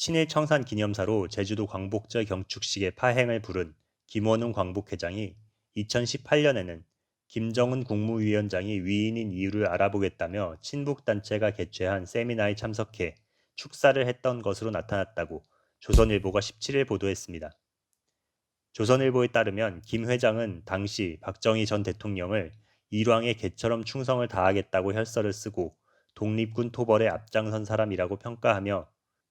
친일 청산 기념사로 제주도 광복절 경축식의 파행을 부른 김원웅 광복회장이 2018년에는 김정은 국무위원장이 위인인 이유를 알아보겠다며 친북단체가 개최한 세미나에 참석해 축사를 했던 것으로 나타났다고 조선일보가 17일 보도했습니다. 조선일보에 따르면 김 회장은 당시 박정희 전 대통령을 일왕의 개처럼 충성을 다하겠다고 혈서를 쓰고 독립군 토벌에 앞장선 사람이라고 평가하며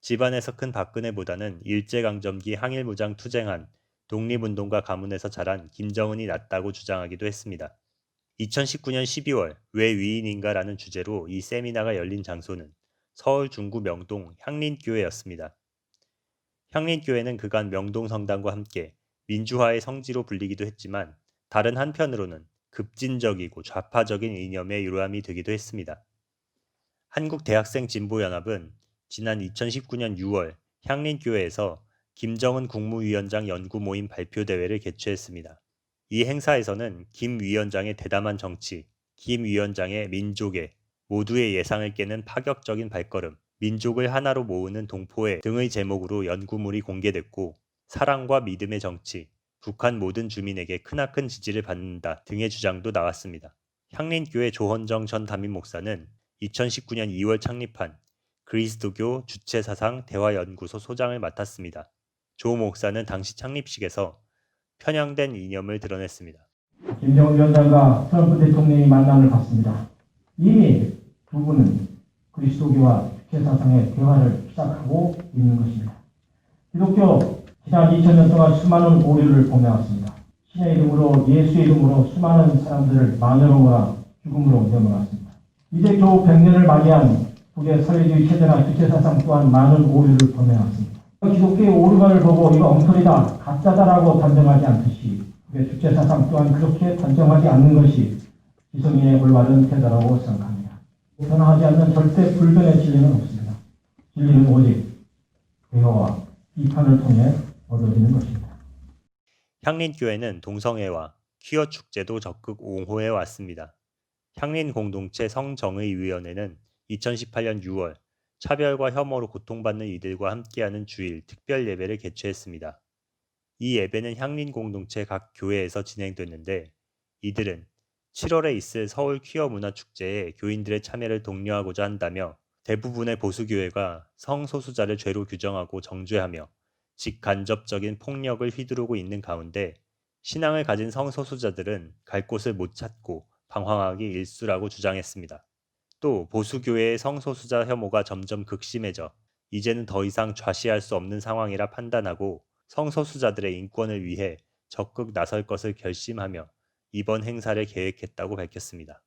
집안에서 큰 박근혜보다는 일제강점기 항일무장 투쟁한 독립운동가 가문에서 자란 김정은이 낫다고 주장하기도 했습니다. 2019년 12월 왜 위인인가라는 주제로 이 세미나가 열린 장소는 서울 중구 명동 향린교회였습니다. 향린교회는 그간 명동 성당과 함께 민주화의 성지로 불리기도 했지만 다른 한편으로는 급진적이고 좌파적인 이념의 유람이 되기도 했습니다. 한국대학생진보연합은 지난 2019년 6월 향린교회에서 김정은 국무위원장 연구 모임 발표 대회를 개최했습니다. 이 행사에서는 김 위원장의 대담한 정치, 김 위원장의 민족의 모두의 예상을 깨는 파격적인 발걸음, 민족을 하나로 모으는 동포회 등의 제목으로 연구물이 공개됐고 사랑과 믿음의 정치, 북한 모든 주민에게 크나큰 지지를 받는다 등의 주장도 나왔습니다. 향린교회 조헌정 전 담임 목사는 2019년 2월 창립한 그리스도교 주체사상 대화연구소 소장을 맡았습니다. 조 목사는 당시 창립식에서 편향된 이념을 드러냈습니다. 김정은 위원장과 트럼프 대통령이 만남을 갖습니다. 이미 두 분은 그리스도교와 주체사상의 대화를 시작하고 있는 것입니다. 기독교 지난 2000년 동안 수많은 오류를 범해왔습니다. 신의 이름으로 예수의 이름으로 수많은 사람들을 마녀로나 죽음으로 내몰았습니다. 이제 겨우 100년을 맞이한 북의 사회주의 체제나 주체사상 또한 많은 오류를 범해왔습니다. 기독교의 오류만을 보고 이거 엉터리다, 가짜다라고 단정하지 않듯이 북의 주체사상 또한 그렇게 단정하지 않는 것이 지성인의 올바른 태도라고 생각합니다. 변화하지 않는 절대 불변의 진리는 없습니다. 진리는 오직 대화와 비판을 통해 얻어지는 것입니다. 향린교회는 동성애와 퀴어 축제도 적극 옹호해 왔습니다. 향린 공동체 성정의위원회는 2018년 6월 차별과 혐오로 고통받는 이들과 함께하는 주일 특별 예배를 개최했습니다. 이 예배는 향린 공동체 각 교회에서 진행됐는데 이들은 7월에 있을 서울 퀴어 문화 축제에 교인들의 참여를 독려하고자 한다며 대부분의 보수교회가 성소수자를 죄로 규정하고 정죄하며 직간접적인 폭력을 휘두르고 있는 가운데 신앙을 가진 성소수자들은 갈 곳을 못 찾고 방황하기 일쑤라고 주장했습니다. 또 보수교회의 성소수자 혐오가 점점 극심해져 이제는 더 이상 좌시할 수 없는 상황이라 판단하고 성소수자들의 인권을 위해 적극 나설 것을 결심하며 이번 행사를 계획했다고 밝혔습니다.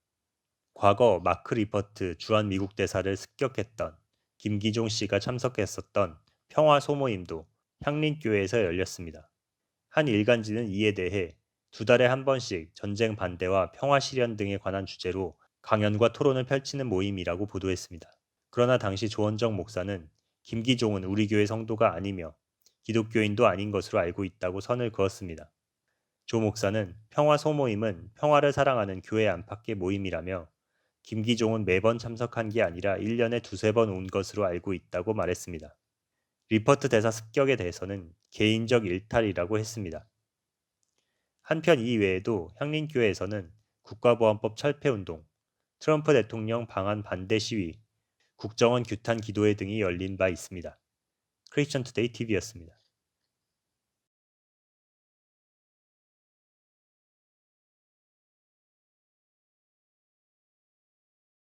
과거 마크 리퍼트 주한 미국 대사를 습격했던 김기종 씨가 참석했었던 평화 소모임도 향린교회에서 열렸습니다. 한 일간지는 이에 대해 두 달에 한 번씩 전쟁 반대와 평화 실현 등에 관한 주제로 강연과 토론을 펼치는 모임이라고 보도했습니다. 그러나 당시 조원정 목사는 김기종은 우리 교회 성도가 아니며 기독교인도 아닌 것으로 알고 있다고 선을 그었습니다. 조 목사는 평화 소모임은 평화를 사랑하는 교회 안팎의 모임이라며 김기종은 매번 참석한 게 아니라 1년에 두세 번 온 것으로 알고 있다고 말했습니다. 리퍼트 대사 습격에 대해서는 개인적 일탈이라고 했습니다. 한편 이 외에도 향린교회에서는 국가보안법 철폐운동, 트럼프 대통령 방한 반대 시위, 국정원 규탄 기도회 등이 열린 바 있습니다. 크리스천 투데이 TV였습니다.